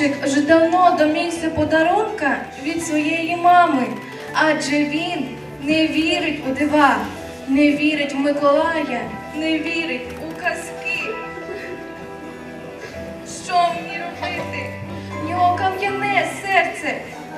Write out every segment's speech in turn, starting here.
хлопчик вже давно домігся подарунка від своєї мами, адже він не вірить у дива, не вірить в Миколая, не вірить у казки. Що мені робити? В нього кам'яне серце.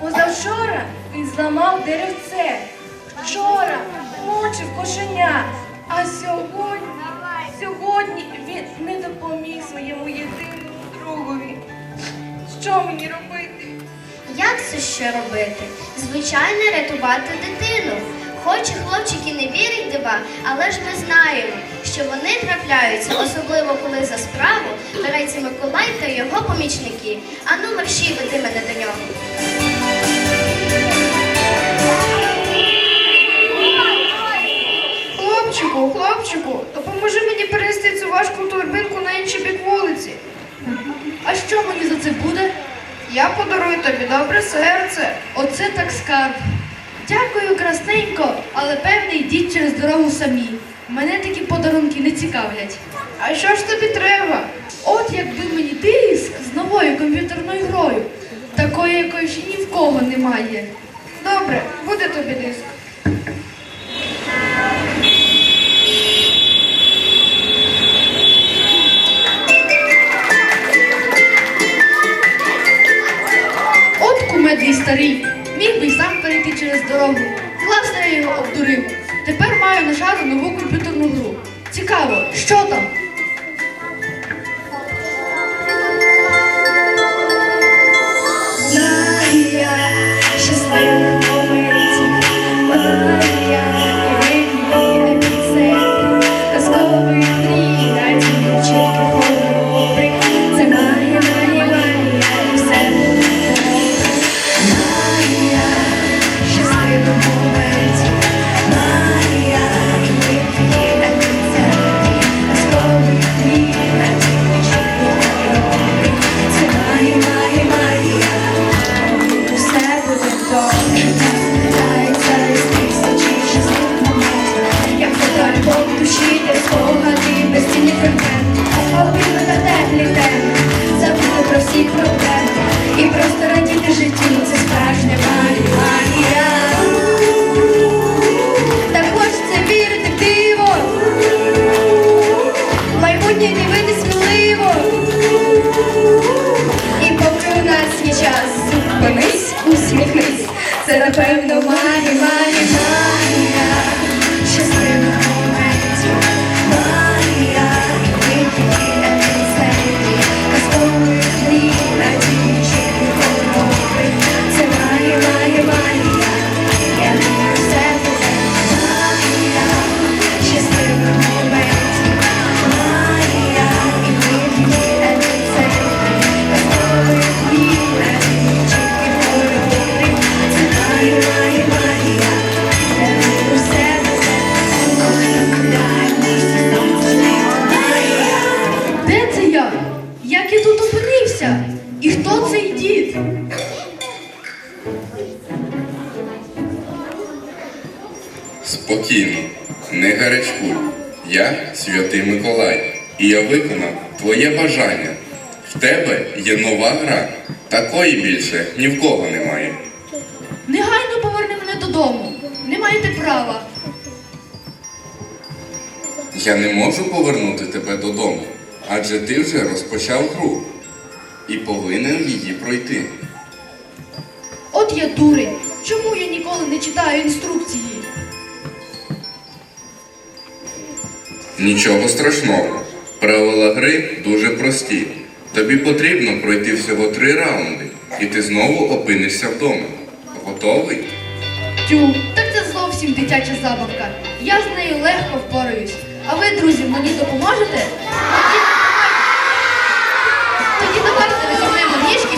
Позавчора він зламав деревце. Вчора мучив кошеня. А сьогодні, сьогодні він не допоміг своєму єдиному другові. Що мені робити? Як це ще робити? Звичайно, рятувати дитину. Хоч і хлопчики не вірять дива, але ж ми знаємо, що вони трапляються, особливо коли за справу береться Миколай та його помічники. Ану, мерщій веди мене до нього. Хлопчику, хлопчику, допоможи мені перенести цю важку торбинку на інший бік вулиці. А що мені за це буде? Я подарую тобі добре серце. Оце так скарб. Дякую, красненько, але певне йдіть через дорогу самі. Мене такі подарунки не цікавлять. А що ж тобі треба? От якби мені диск з новою комп'ютерною грою, такої, якої ще ні в кого немає. Добре, буде тобі диск. Старий, міг би й сам перейти через дорогу. Класно я його обдурив. Тепер маю нажати нову комп'ютерну гру. Цікаво, що там? Зупинись, усміхнись. Це напевно магія, магія, хто цей дід? Спокійно, не гарячкуй. Я святий Миколай, і я виконав твоє бажання. В тебе є нова гра. Такої більше ні в кого немає. Негайно поверни мене додому. Не маєте права. Я не можу повернути тебе додому, адже ти вже розпочав гру і повинен її пройти. От я дурень. Чому я ніколи не читаю інструкції? Нічого страшного. Правила гри дуже прості. Тобі потрібно пройти всього три раунди, і ти знову опинишся вдома. Готовий? Тю, так це зовсім дитяча забавка. Я з нею легко впораюсь. А ви, друзі, мені допоможете? Тоді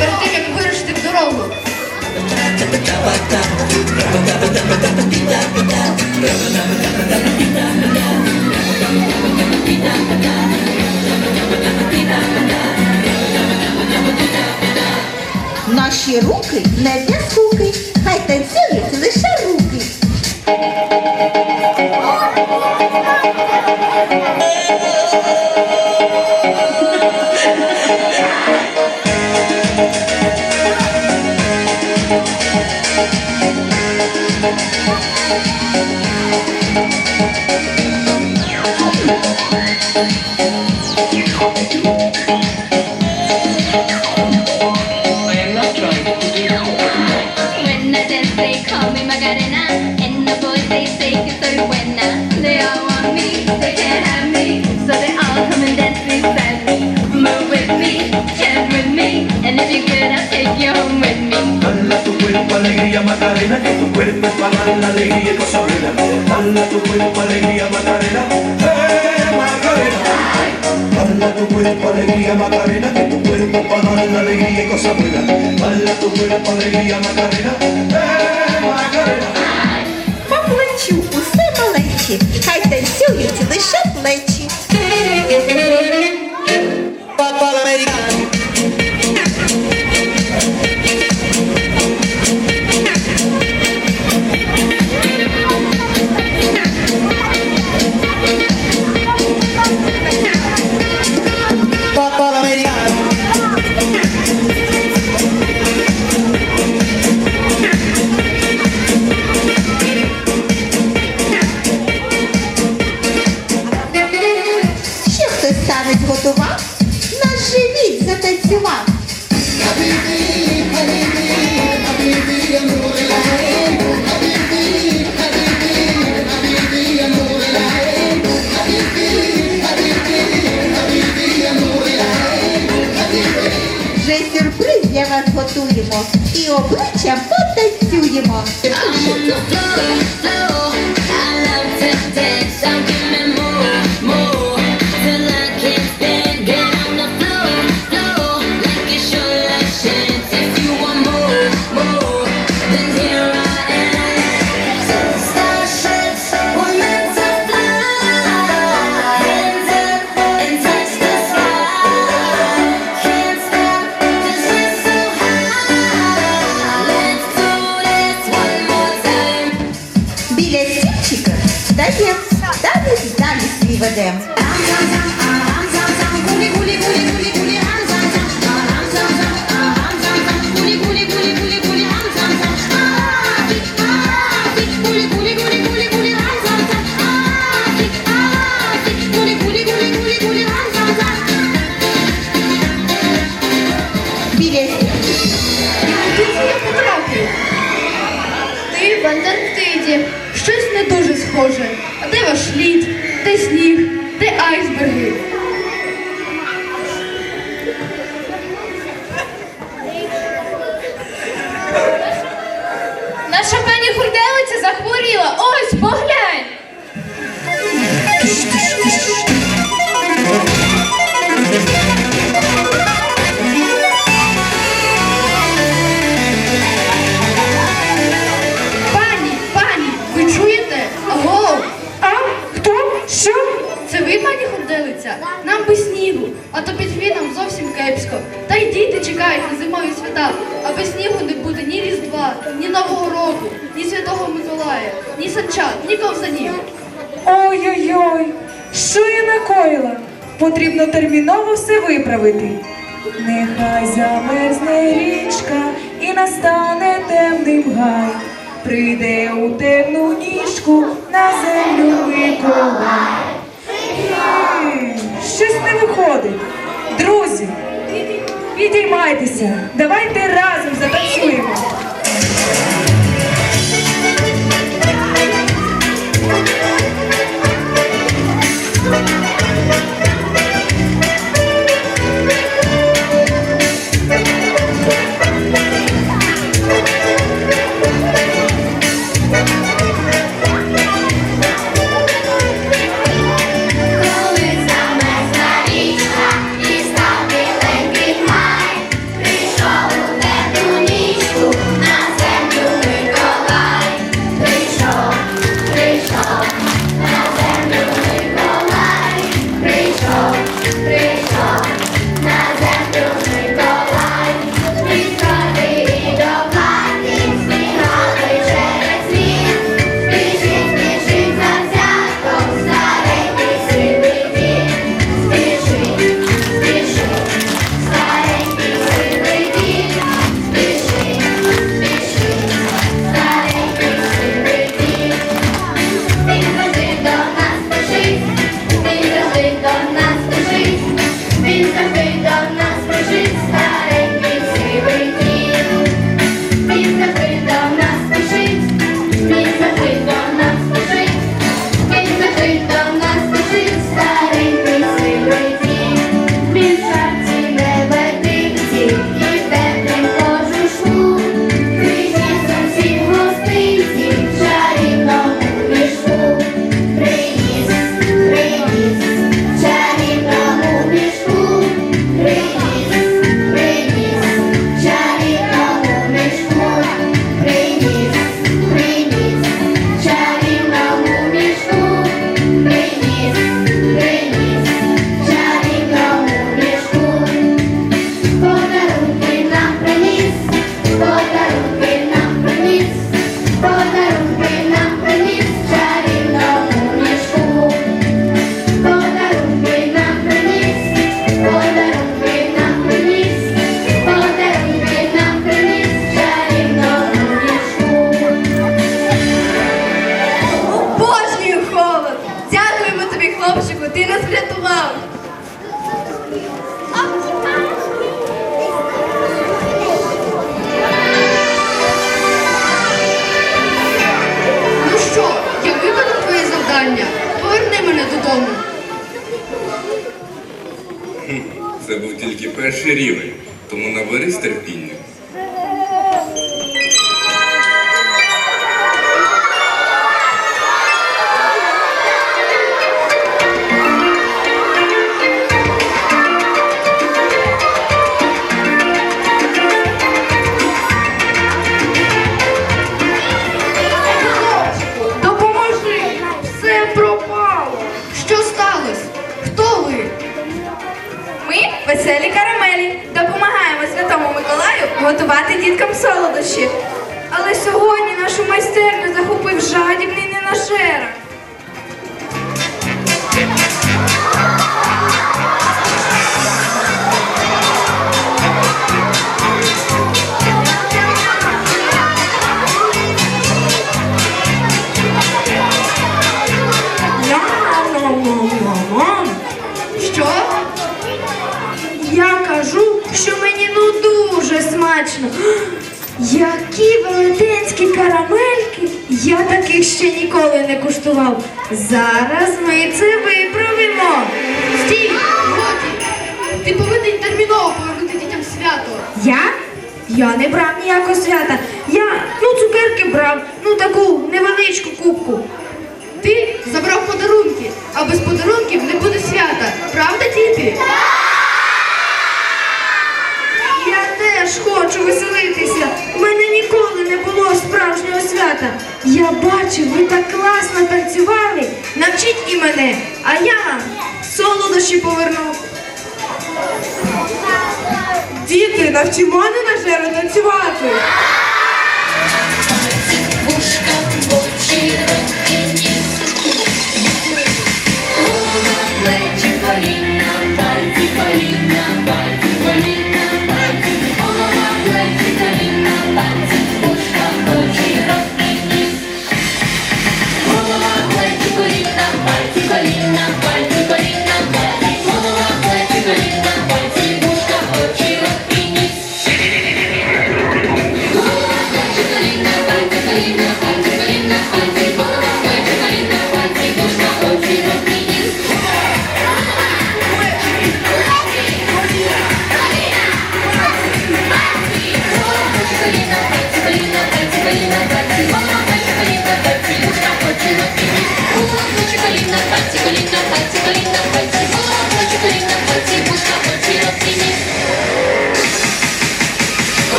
перед тим, як вирушити в дорогу. Наші руки не для скуки, хай танцюють лише cuerpo para dar la alegría y cosas buenas. Baila tu cuerpo, alegría, Macarena. ¡Eh, Macarena! Та плечу, усе малечі, хай Пустіть затанцювати. Вже сюрприз для вас готуємо і обличчя потанцюємо. them. потрібно терміново все виправити. Нехай замерзне річка і настане темним гай. Прийде у темну ніжку на землю Миколай. Щось не виходить. Друзі, підіймайтеся, давайте разом затанцюємо. Це був тільки перший рівень, тому наберись терпіння. Ніколи не куштував. Зараз ми це виправимо. Стій! Годі! Ти повинен терміново повернути дітям свято. Я? Я не брав ніякого свята. Я ну цукерки брав, ну таку невеличку кубку. Ти забрав подарунки, а без подарунків не буде свята. Правда, діти? Я теж хочу веселитися. У мене ніколи не було справжнього свята. Я бачу, ви так класно танцювали. Навчіть і мене, а я вам солодощі поверну. Діти, навчимо жеру танцювати. Вушка, очі,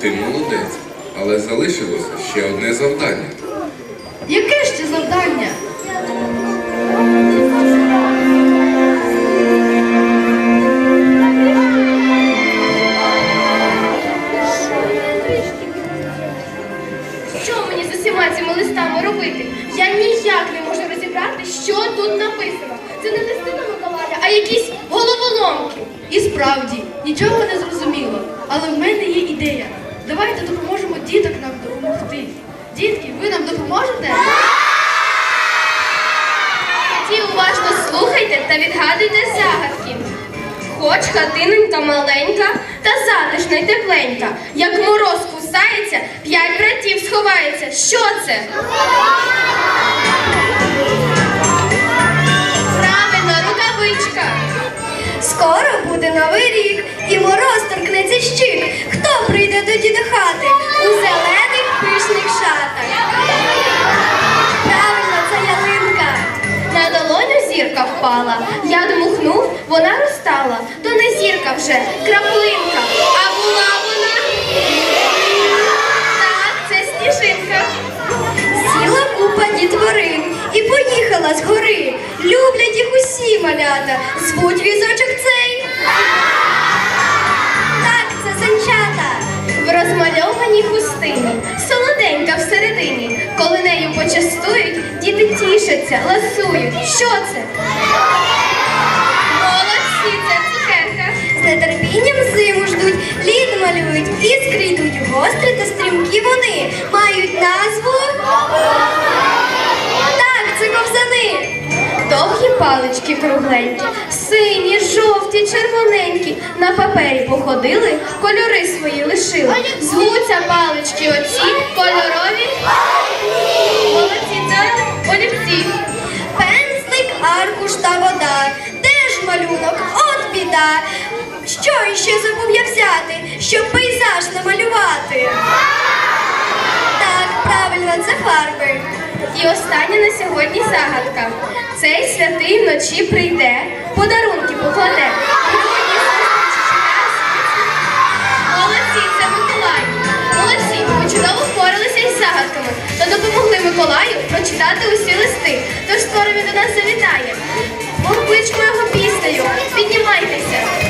Ти молодець, але залишилося ще одне завдання. Яке ще завдання? Що мені з усіма цими листами робити? Я ніяк не можу розібрати, що тут написано. Це не листи на Миколая, а якісь головоломки. І справді, нічого не зрозуміло. Але в мене є ідея. Давайте допоможемо діток нам допомогти. Дітки, ви нам допоможете? Тоді уважно слухайте та відгадуйте загадки. Хоч хатиненька маленька та затишна й тепленька. Як мороз кусається, п'ять братів сховається. Що це? Скоро буде новий рік, і мороз торкнеться щік. Хто прийде до хати? У зелених пишних шатах. Правильно, це ялинка. На долоню зірка впала. Я дмухнув, вона розтала. То не зірка вже, краплинка. А була вона. Так, це сніжинка. Сіла купа і поїхала з гори. Люблять їх усі малята. Звуть візочок цей. Так, це санчата. В розмальованій хустині, солоденька всередині. Коли нею почастують, діти тішаться, ласують. Що це? Молодці, це цукерка. З нетерпінням зиму ждуть, лід малюють, іскри йдуть, гострі та стрімкі вони. Мають назву. Довгі палички кругленькі, сині, жовті, червоненькі. На папері походили, кольори свої лишили. Звуться палички оці кольорові. Молодці, це олівці. Пензлик, аркуш та вода. Де ж малюнок? От біда. Що іще забув я взяти, щоб пейзаж намалювати? Так, правильно, це фарби. І остання на сьогодні загадка. Цей святий вночі прийде, подарунки покладе. Молодці, це Миколай. Молодці, ви чудово впоралися із загадками та допомогли Миколаю прочитати усі листи. Тож скоро він до нас завітає. Покличмо його піснею. Піднімайтеся.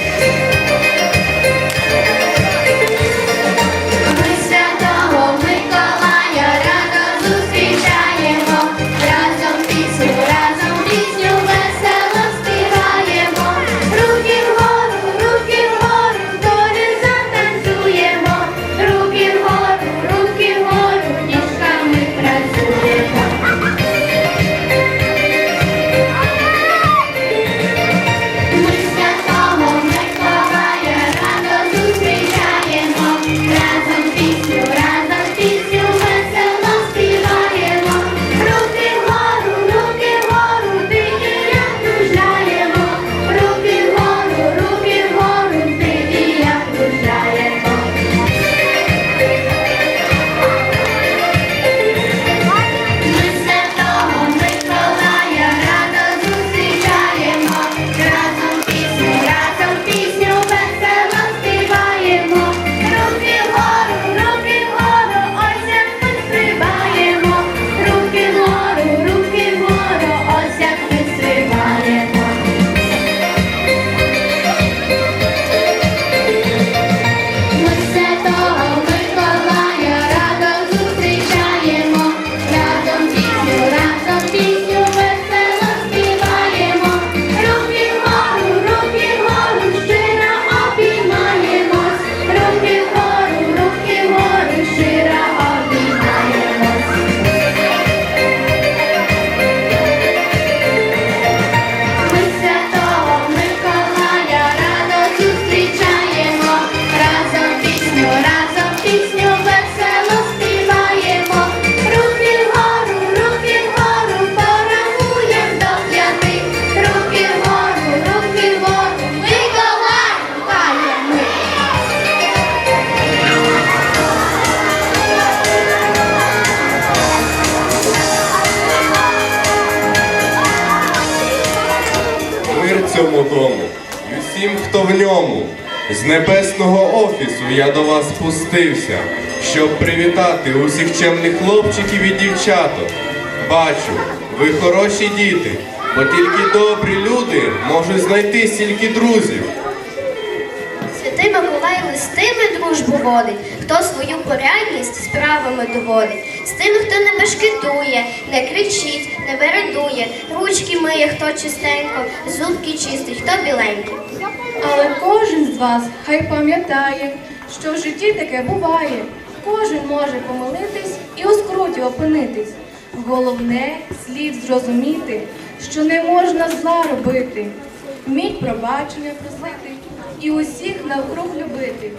З небесного офісу я до вас спустився, щоб привітати усіх чемних хлопчиків і дівчаток. Бачу, ви хороші діти, бо тільки добрі люди можуть знайти стільки друзів. Святий Миколай листими дружбу водить, хто свою порядність справами доводить. З тими, хто не бешкетує, не кричить, не вередує, ручки миє, хто чистенько, зубки чистить, хто біленький. Але кожен з вас хай пам'ятає, що в житті таке буває. Кожен може помилитись і у скруті опинитись. Головне слід зрозуміти, що не можна зла робити, вміть пробачення просити і усіх навкруг любити,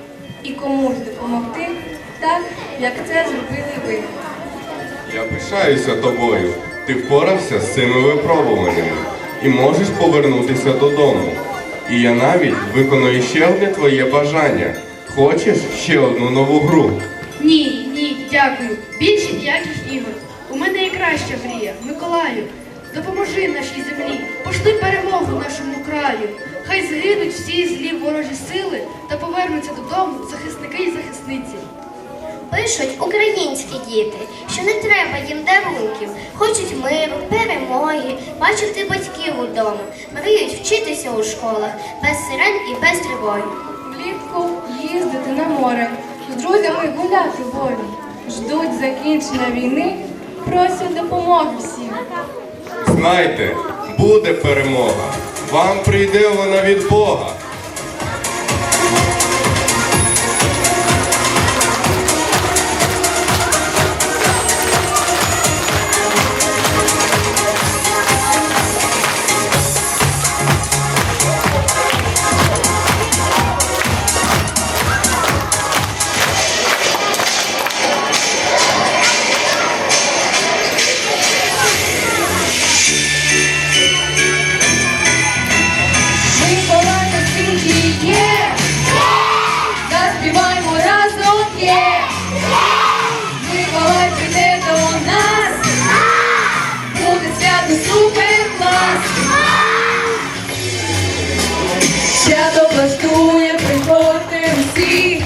і комусь допомогти, так як це зробили ви. Я пишаюся тобою. Ти впорався з цими випробуваннями і можеш повернутися додому. І я навіть виконую ще одне твоє бажання. Хочеш ще одну нову гру? Ні, ні, дякую. Більше ніяких ігор. У мене є краща мрія. Миколаю, допоможи нашій землі, пошли перемогу нашому краю. Хай згинуть всі злі ворожі сили та повернуться додому захисники і захисниці. Пишуть українські діти, що не треба їм дарунків, хочуть миру, перемоги, бачити батьків удома, мріють вчитися у школах, без сирен і без тривоги. Влітку їздити на море, з друзями гуляти волю. Ждуть закінчення війни, просять допомоги всім. Знайте, буде перемога. Вам прийде вона від Бога. ще допластує пригоди всі.